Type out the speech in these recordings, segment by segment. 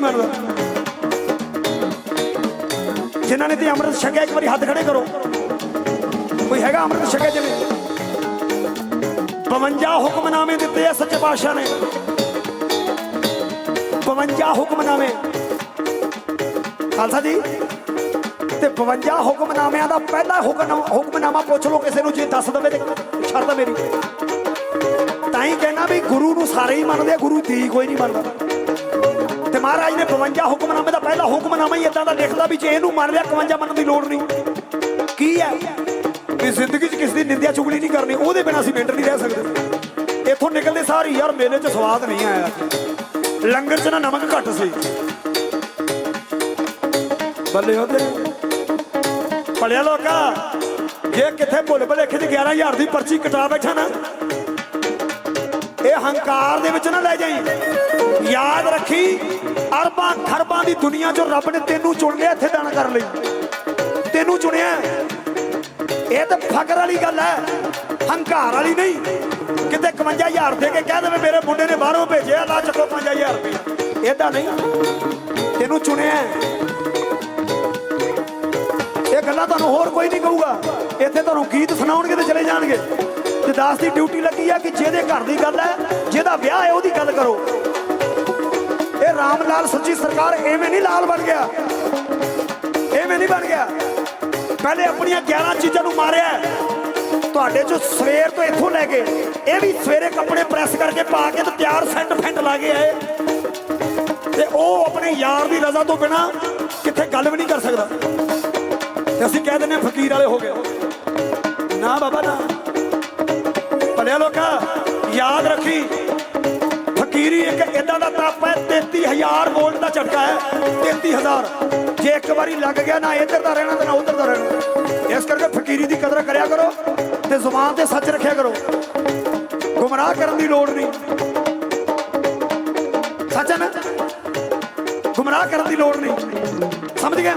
ਨਹੀਂ ਮੰਨਦਾ ਜਿਨ੍ਹਾਂ ਨੇ ਤੇ ਅੰਮ੍ਰਿਤ ਛਕਿਆ, ਇੱਕ ਵਾਰੀ ਹੱਥ ਖੜੇ ਕਰੋ। ਕੋਈ ਹੈਗਾ ਅੰਮ੍ਰਿਤ ਛਕਿਆ ਜਿਵੇਂ? 52 ਹੁਕਮਨਾਮੇ ਦਿੱਤੇ ਆ ਸੱਚੇ ਪਾਤਸ਼ਾਹ ਨੇ। 52 ਹੁਕਮਨਾਮੇ। ਖਾਲਸਾ ਜੀ? ਤੇ 52 ਹੁਕਮਨਾਮਿਆਂ ਦਾ ਪਹਿਲਾ ਹੁਕਮ ਹੁਕਮਨਾਮਾ ਪੁੱਛ ਲਓ ਕਿਸੇ ਨੂੰ, ਜੇ ਦੱਸ ਦਵੇ ਤੇ ਛੱਡ ਮੇਰੀ। ਤਾਂ ਹੀ ਕਹਿਣਾ ਵੀ ਗੁਰੂ ਨੂੰ ਸਾਰੇ ਹੀ ਮੰਨਦੇ ਆ, ਗੁਰੂ ਦੀ ਕੋਈ ਨਹੀਂ ਮੰਨਦਾ। ਤੇ ਮਹਾਰਾਜ ਨੇ 52 ਹੁਕਮਨਾਮੇ ਦਾ ਪਹਿਲਾ ਹੁਕਮਨਾਮਾ ਹੀ ਇਦਾਂ ਦਾ ਲਿਖਦਾ ਵੀ ਜੇ ਇਹਨੂੰ ਮੰਨ ਲਿਆ 51 ਮੰਨਣ ਦੀ ਲੋੜ ਨਹੀਂ। ਕੀ ਹੈ? ਵੀ ਜ਼ਿੰਦਗੀ 'ਚ ਕਿਸੇ ਦੀ ਨਿੰਦਿਆ ਚੁਗਲੀ ਨਹੀਂ ਕਰਨੀ, ਉਹਦੇ ਬਿਨਾਂ ਅਸੀਂ ਮਿੰਟ ਨਹੀਂ ਰਹਿ ਸਕਦੇ। ਇੱਥੋਂ ਨਿਕਲਦੇ ਸਾਰ ਯਾਰ ਮੇਲੇ 'ਚ ਸਵਾਦ ਨਹੀਂ ਆਇਆ। ਲੰਗਰ 'ਚ ਨਾ ਨਮਕ ਘੱਟ ਸੀ। ਬੱਲੇ ਉਹਦੇ। ਭਲਿਆ ਲੋਕਾ, ਜੇ ਕਿੱਥੇ ਭੁੱਲ ਭੁਲੇਖੇ 'ਚ 11000 ਦੀ ਪਰਚੀ ਕਟਾ ਬੈਠਾ ਨਾ ਇਹ ਹੰਕਾਰ ਦੇ ਵਿੱਚ ਨਾ ਲੈ ਜਾਈ। ਯਾਦ ਰੱਖੀ, ਅਰਬਾਂ ਖਰਬਾਂ ਦੀ ਦੁਨੀਆ 'ਚੋਂ ਰੱਬ ਨੇ ਤੈਨੂੰ ਚੁਣ ਲਿਆ ਇੱਥੇ ਦਾਨ ਕਰਨ ਲਈ। ਤੈਨੂੰ ਚੁਣਿਆ ਇਹ ਤਾਂ ਫਕਰ ਵਾਲੀ ਗੱਲ ਹੈ, ਹੰਕਾਰ ਵਾਲੀ ਨਹੀਂ। ਕਿਤੇ 51000 ਦੇ ਕੇ ਕਹਿ ਦੇਵੇ, ਮੇਰੇ ਮੁੰਡੇ ਨੇ ਬਾਹਰੋਂ ਭੇਜਿਆ, ਲਾ ਚੱਕੋ 5000 ਰੁਪਏ। ਏਦਾਂ ਨਹੀਂ। ਤੈਨੂੰ ਚੁਣਿਆ ਇਹ ਗੱਲਾਂ ਤੁਹਾਨੂੰ ਹੋਰ ਕੋਈ ਨਹੀਂ ਕਹੂਗਾ। ਇੱਥੇ ਤੁਹਾਨੂੰ ਗੀਤ ਸੁਣਾਉਣਗੇ ਤੇ ਚਲੇ ਜਾਣਗੇ। ਤੇ ਦਾਸ ਦੀ ਡਿਊਟੀ ਲੱਗੀ ਆ ਕਿ ਜਿਹਦੇ ਘਰ ਦੀ ਗੱਲ ਹੈ, ਜਿਹਦਾ ਵਿਆਹ ਹੈ, ਉਹਦੀ ਗੱਲ ਕਰੋ। ਇਹ ਰਾਮ ਲਾਲ ਸੱਚੀ ਸਰਕਾਰ ਐਵੇਂ ਨਹੀਂ ਲਾਲ ਬਣ ਗਿਆ। ਐਵੇਂ ਨਹੀਂ ਬਣ ਗਿਆ। ਪਹਿਲੇ ਆਪਣੀਆਂ 11 ਚੀਜ਼ਾਂ ਨੂੰ ਮਾਰਿਆ ਤੁਹਾਡੇ ਚੋਂ ਸਵੇਰ ਤੋਂ ਇੱਥੋਂ ਲੈ ਕੇ, ਇਹ ਵੀ ਸਵੇਰੇ ਕੱਪੜੇ ਪ੍ਰੈਸ ਕਰਕੇ ਪਾ ਕੇ ਤੇ ਤਿਆਰ ਸੈਂਟ ਫੈਂਟ ਲਾ ਕੇ ਆਏ। ਤੇ ਉਹ ਆਪਣੇ ਯਾਰ ਦੀ ਰਜ਼ਾ ਤੋਂ ਬਿਨਾ ਕਿੱਥੇ ਗੱਲ ਵੀ ਨਹੀਂ ਕਰ ਸਕਦਾ। ਤੇ ਅਸੀਂ ਕਹਿ ਦਿੰਦੇ ਹਾਂ, ਫਕੀਰ ਵਾਲੇ ਹੋ ਗਏ। ਨਾ ਬਾਬਾ, ਨਾ। ਭਲਿਆ ਲੋਕਾ, ਯਾਦ ਰੱਖੀ। ਫਕੀਰੀ ਇੱਕ ਇਦਾਂ ਦਾ ਤਪ ਹੈ 33000 ਵੋਲਟ ਦਾ ਝਟਕਾ ਹੈ 33000 ਜੇ ਇੱਕ ਵਾਰੀ ਲੱਗ ਗਿਆ ਨਾ ਇੱਧਰ ਦਾ ਰਹਿਣਾ, ਤੇ ਨਾ ਉੱਧਰ ਦਾ ਰਹਿਣਾ। ਇਸ ਕਰਕੇ ਫਕੀਰੀ ਦੀ ਕਦਰ ਕਰਿਆ ਕਰੋ ਤੇ ਜ਼ੁਬਾਨ ਤੇ ਸੱਚ ਰੱਖਿਆ ਕਰੋ। ਗੁੰਮਰਾਹ ਕਰਨ ਦੀ ਲੋੜ ਨਹੀਂ। ਸੱਚ ਹੈ ਨਾ? ਗੁੰਮਰਾਹ ਕਰਨ ਦੀ ਲੋੜ ਨਹੀਂ। ਸਮਝ ਗਿਆ?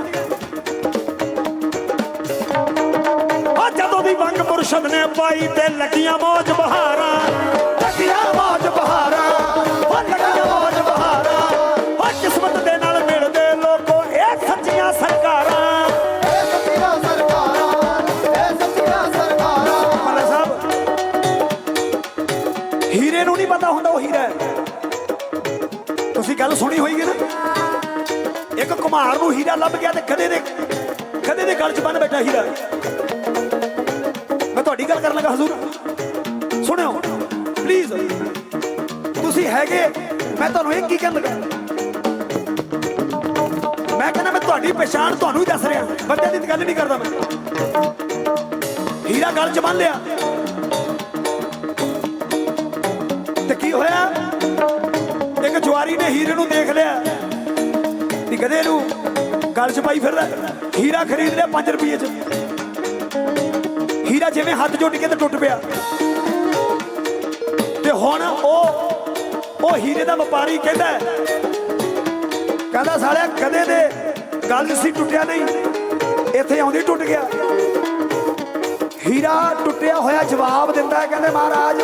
ਮੁਰਸ਼ਦ ਨੇ ਪਾਈ ਤੇ ਲੱਗੀਆਂ ਮੌਜ ਬਹਾਰਾਂ। ਲੱਗੀਆਂ ਮੌਜ ਬਹਾਰਾਂ ਉਹ ਲੱਗੀਆਂ ਮੌਜ ਬਹਾਰਾਂ। ਉਹ ਕਿਸਮਤ ਦੇ ਨਾਲ ਮਿਲਦੇ ਲੋਕੋ ਇਹ ਸੱਚੀਆਂ ਸਰਕਾਰਾਂ। ਇਹ ਸੱਚੀਆਂ ਸਰਕਾਰਾਂ ਇਹ ਸੱਚੀਆਂ ਸਰਕਾਰਾਂ। ਮੱਲਾ ਸਾਹਿਬ ਹੀਰੇ ਨੂੰ ਨਹੀਂ ਪਤਾ ਹੁੰਦਾ ਉਹ ਹੀਰਾ ਹੈ। ਤੁਸੀਂ ਗੱਲ ਸੁਣੀ ਹੋਈਗੀ ਨਾ? ਇੱਕ ਕੁਮਾਰ ਨੂੰ ਹੀਰਾ ਲੱਭ ਗਿਆ ਤੇ ਕਦੇ ਦੇ ਕਦੇ ਦੇ ਗਲ 'ਚ ਬੰਨ ਬੈਠਾ ਹੀਰਾ। ਗੱਲ ਕਰਨ ਲੱਗਾ ਹਜ਼ੂਰ। ਸੁਣਿਓ ਪਲੀਜ਼ ਤੁਸੀਂ ਹੈਗੇ, ਮੈਂ ਤੁਹਾਨੂੰ ਇਹ ਕੀ ਕਹਿਣ ਲੱਗਾ। ਮੈਂ ਕਹਿੰਦਾ ਮੈਂ ਤੁਹਾਡੀ ਪਛਾਣ ਤੁਹਾਨੂੰ ਹੀ ਦੱਸ ਰਿਹਾ। ਬੰਦੇ ਦੀ ਗੱਲ ਨਹੀਂ ਕਰਦਾ ਮੈਂ। ਹੀਰਾ ਗਲ 'ਚ ਬੰਨ ਲਿਆ। ਤੇ ਕੀ ਹੋਇਆ? ਇੱਕ ਜਵਾਰੀ ਨੇ ਹੀਰੇ ਨੂੰ ਦੇਖ ਲਿਆ। ਵੀ ਕਦੇ ਨੂੰ ਗੱਲ 'ਚ ਪਾਈ ਫਿਰਦਾ। ਹੀਰਾ ਖਰੀਦ ਲਿਆ 5 ਰੁਪਏ 'ਚ। ਹੀਰਾ ਜਿਵੇਂ ਹੱਥ ਜੁੱਟ ਕੇ ਤੇ ਟੁੱਟ ਪਿਆ। ਤੇ ਹੁਣ ਉਹ ਉਹ ਹੀਰੇ ਦਾ ਵਪਾਰੀ ਕਹਿੰਦਾ ਕਹਿੰਦਾ, ਸਾਲਿਆ, ਕਦੇ ਦੇ ਗੱਲ ਸੀ ਟੁੱਟਿਆ ਨਹੀਂ। ਇੱਥੇ ਆਉਂਦੀ ਟੁੱਟ ਗਿਆ। ਹੀਰਾ ਟੁੱਟਿਆ ਹੋਇਆ ਜਵਾਬ ਦਿੰਦਾ ਕਹਿੰਦੇ, ਮਹਾਰਾਜ,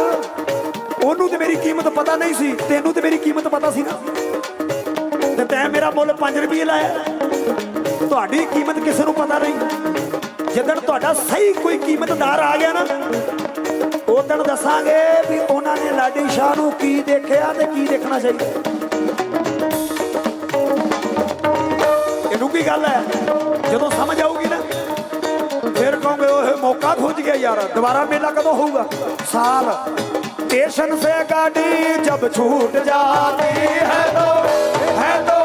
ਉਹਨੂੰ ਤੇ ਮੇਰੀ ਕੀਮਤ ਪਤਾ ਨਹੀਂ ਸੀ, ਤੈਨੂੰ ਤੇ ਮੇਰੀ ਕੀਮਤ ਪਤਾ ਸੀ ਨਾ। ਤੇ ਤੈਂ ਮੇਰਾ ਮੁੱਲ 5 ਰੁਪਏ ਲਾਇਆ। ਤੁਹਾਡੀ ਕੀਮਤ ਕਿਸੇ ਨੂੰ ਪਤਾ ਨਹੀਂ। ਜਦੋਂ ਤੁਹਾਡਾ ਸਹੀ ਕੋਈ ਕੀਮਤਦਾਰ ਆ ਗਿਆ ਨਾ ਉਹ ਤੈਨੂੰ ਦੱਸਾਂਗੇ ਵੀ ਉਹਨਾਂ ਨੇ ਲਾਡੀ ਸ਼ਾਹ ਨੂੰ ਕੀ ਦੇਖਿਆ ਤੇ ਕੀ ਦੇਖਣਾ ਚਾਹੀਦਾ ਇਹਨੂੰ ਕੀ ਗੱਲ ਹੈ ਜਦੋਂ ਸਮਝ ਆਊਗੀ ਨਾ ਫਿਰ ਕਹੋਗੇ ਉਹ ਮੌਕਾ ਖੁੱਜ ਗਿਆ ਯਾਰ ਦੁਬਾਰਾ ਮੇਲਾ ਕਦੋਂ ਹੋਊਗਾ ਸਾਲ स्टेशन से गाड़ी जब छूट जाती है तो है तो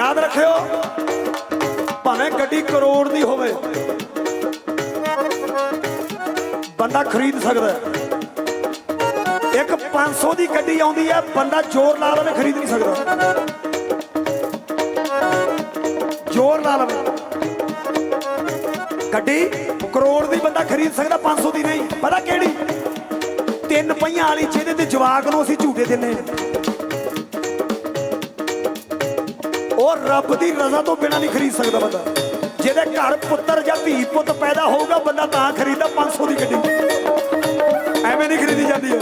ਯਾਦ ਰੱਖਿਓ, ਭਾਵੇਂ ਗੱਡੀ ਕਰੋੜ ਦੀ ਹੋਵੇ, ਬੰਦਾ ਖਰੀਦ ਸਕਦਾ ਹੈ। ਇੱਕ 500 ਦੀ ਗੱਡੀ ਆਉਂਦੀ ਹੈ, ਬੰਦਾ ਜ਼ੋਰ ਲਾ ਲਵੇ, ਖਰੀਦ ਨਹੀਂ ਸਕਦਾ। ਜ਼ੋਰ ਲਾ ਲਵੇ। ਗੱਡੀ ਕਰੋੜ ਦੀ ਬੰਦਾ ਖਰੀਦ ਸਕਦਾ 500 ਦੀ ਨਹੀਂ। ਪਤਾ ਕਿਹੜੀ? ਤਿੰਨ ਪਹੀਆਂ ਵਾਲੀ ਜਿਹਦੇ ਤੇ ਜਵਾਕ ਨੂੰ ਅਸੀਂ ਝੂਟੇ ਦਿੰਨੇ ਉਹ ਰੱਬ ਦੀ ਰਜ਼ਾ ਤੋਂ ਬਿਨਾਂ ਨਹੀਂ ਖਰੀਦ ਸਕਦਾ ਬੰਦਾ। ਜਿਹਦੇ ਘਰ ਪੁੱਤਰ ਜਾਂ ਧੀ ਪੁੱਤ ਪੈਦਾ ਹੋਊਗਾ, ਬੰਦਾ ਤਾਂ ਖਰੀਦਦਾ 500 ਦੀ ਗੱਡੀ। ਐਵੇਂ ਨਹੀਂ ਖਰੀਦੀ ਜਾਂਦੀ ਹੈ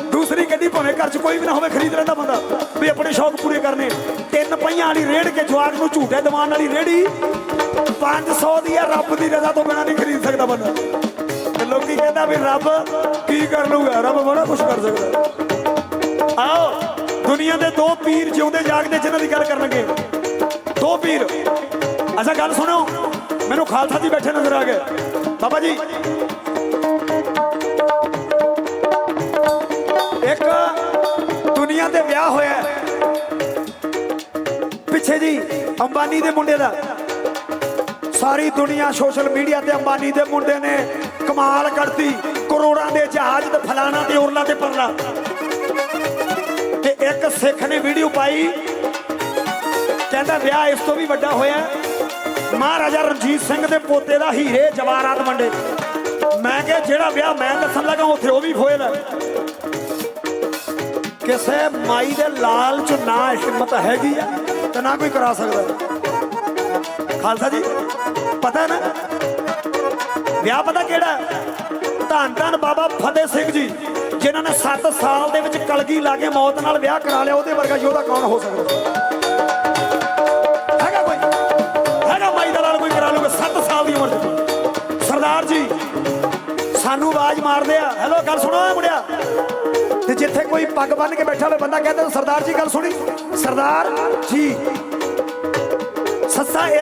ਦੂਸਰੀ ਗੱਡੀ ਭਾਵੇਂ ਘਰ 'ਚ ਕੋਈ ਵੀ ਨਾ ਹੋਵੇ, ਖਰੀਦ ਲੈਂਦਾ ਬੰਦਾ। ਵੀ ਆਪਣੇ ਸ਼ੌਕ ਪੂਰੇ ਕਰਨੇ। ਤਿੰਨ ਪਹੀਆਂ ਵਾਲੀ ਰੇੜ ਕੇ ਜਵਾਕ ਨੂੰ ਝੂਟੇ ਦਿਵਾਉਣ ਵਾਲੀ ਰੇੜੀ 500 ਦੀ ਹੈ ਰੱਬ ਦੀ ਰਜ਼ਾ ਤੋਂ ਬਿਨਾਂ ਨਹੀਂ ਖਰੀਦ ਸਕਦਾ ਬੰਦਾ। ਤੇ ਲੋਕੀ ਕਹਿੰਦਾ ਵੀ ਰੱਬ ਕੀ ਕਰ ਲੂਗਾ ਰੱਬ ਬੜਾ ਕੁਝ ਕਰ ਸਕਦਾ। ਆਓ। ਦੁਨੀਆ ਦੇ ਦੋ ਪੀਰ ਜਿਉਂਦੇ ਜਾਗਦੇ ਜਿਨ੍ਹਾਂ ਦੀ ਗੱਲ ਕਰਨਗੇ। ਦੋ ਪੀਰ। ਅੱਛਾ, ਗੱਲ ਸੁਣੋ। ਮੈਨੂੰ ਖਾਲਸਾ ਜੀ ਬੈਠੇ ਨਜ਼ਰ ਆ ਗਏ। ਬਾਬਾ ਜੀ। ਇੱਕ ਦੁਨੀਆ ਤੇ ਵਿਆਹ ਹੋਇਆ ਪਿੱਛੇ ਜੀ, ਅੰਬਾਨੀ ਦੇ ਮੁੰਡੇ ਦਾ। ਸਾਰੀ ਦੁਨੀਆ ਸੋਸ਼ਲ ਮੀਡੀਆ ਤੇ ਅੰਬਾਨੀ ਦੇ ਮੁੰਡੇ ਨੇ ਕਮਾਲ ਕਰਤੀ ਕਰੋੜਾਂ ਦੇ ਜਹਾਜ਼ ਤੇ ਫਲਾਣਾ ਤੇ ਉਰਲਾ ਤੇ ਪਰਲਾ। ਇੱਕ ਸਿੱਖ ਨੇ ਵੀਡੀਓ ਪਾਈ। ਕਹਿੰਦਾ ਵਿਆਹ ਇਸ ਤੋਂ ਵੀ ਵੱਡਾ ਹੋਇਆ। ਮਹਾਰਾਜਾ ਰਣਜੀਤ ਸਿੰਘ ਦੇ ਪੋਤੇ ਦਾ ਹੀਰੇ ਜਵਾਹਰਾਤ ਵੰਡੇ। ਮੈਂ ਕਿਹਾ, ਜਿਹੜਾ ਵਿਆਹ ਮੈਂ ਦੱਸਣ ਲੱਗਾ, ਉੱਥੇ ਉਹ ਵੀ ਫੋਇਲ ਹੈ ਕਿਸੇ ਮਾਈ ਦੇ ਲਾਲ ਚ ਨਾ ਹਿੰਮਤ ਹੈਗੀ ਆ ਤੇ ਨਾ ਕੋਈ ਕਰਾ ਸਕਦਾ। ਖਾਲਸਾ ਜੀ, ਪਤਾ ਨਾ, ਵਿਆਹ ਪਤਾ ਕਿਹੜਾ? ਧੰਨ ਧੰਨ ਬਾਬਾ ਫਤਿਹ ਸਿੰਘ ਜੀ। ਜਿਨ੍ਹਾਂ ਨੇ 7 ਸਾਲ ਦੇ ਵਿੱਚ ਕਲਗੀ ਲਾ ਕੇ ਮੌਤ ਨਾਲ ਵਿਆਹ ਕਰਾ ਲਿਆ, ਉਹਦੇ ਵਰਗਾ ਯੋਧਾ ਕੌਣ ਹੋ ਸਕਦਾ? ਹੈਗਾ ਕੋਈ? ਹੈਗਾ ਮਾਈ ਦਾ ਲਾਲ ਕੋਈ ਕਰਾ ਲੂਗਾ 7 ਸਾਲ ਦੀ ਉਮਰ ਚ ਸਰਦਾਰ ਜੀ, ਸਾਨੂੰ ਆਵਾਜ਼ ਮਾਰਦੇ ਆ। ਹੈਲੋ, ਗੱਲ ਸੁਣੋ ਏ ਮੁੰਡਿਆ। ਤੇ ਜਿੱਥੇ ਕੋਈ ਪੱਗ ਬੰਨ ਕੇ ਬੈਠਾ ਹੋਵੇ, ਬੰਦਾ ਕਹਿੰਦਾ, ਸਰਦਾਰ ਜੀ, ਗੱਲ ਸੁਣੀ। ਸਰਦਾਰ ਜੀ, ਸੱਸਾ ਇਹ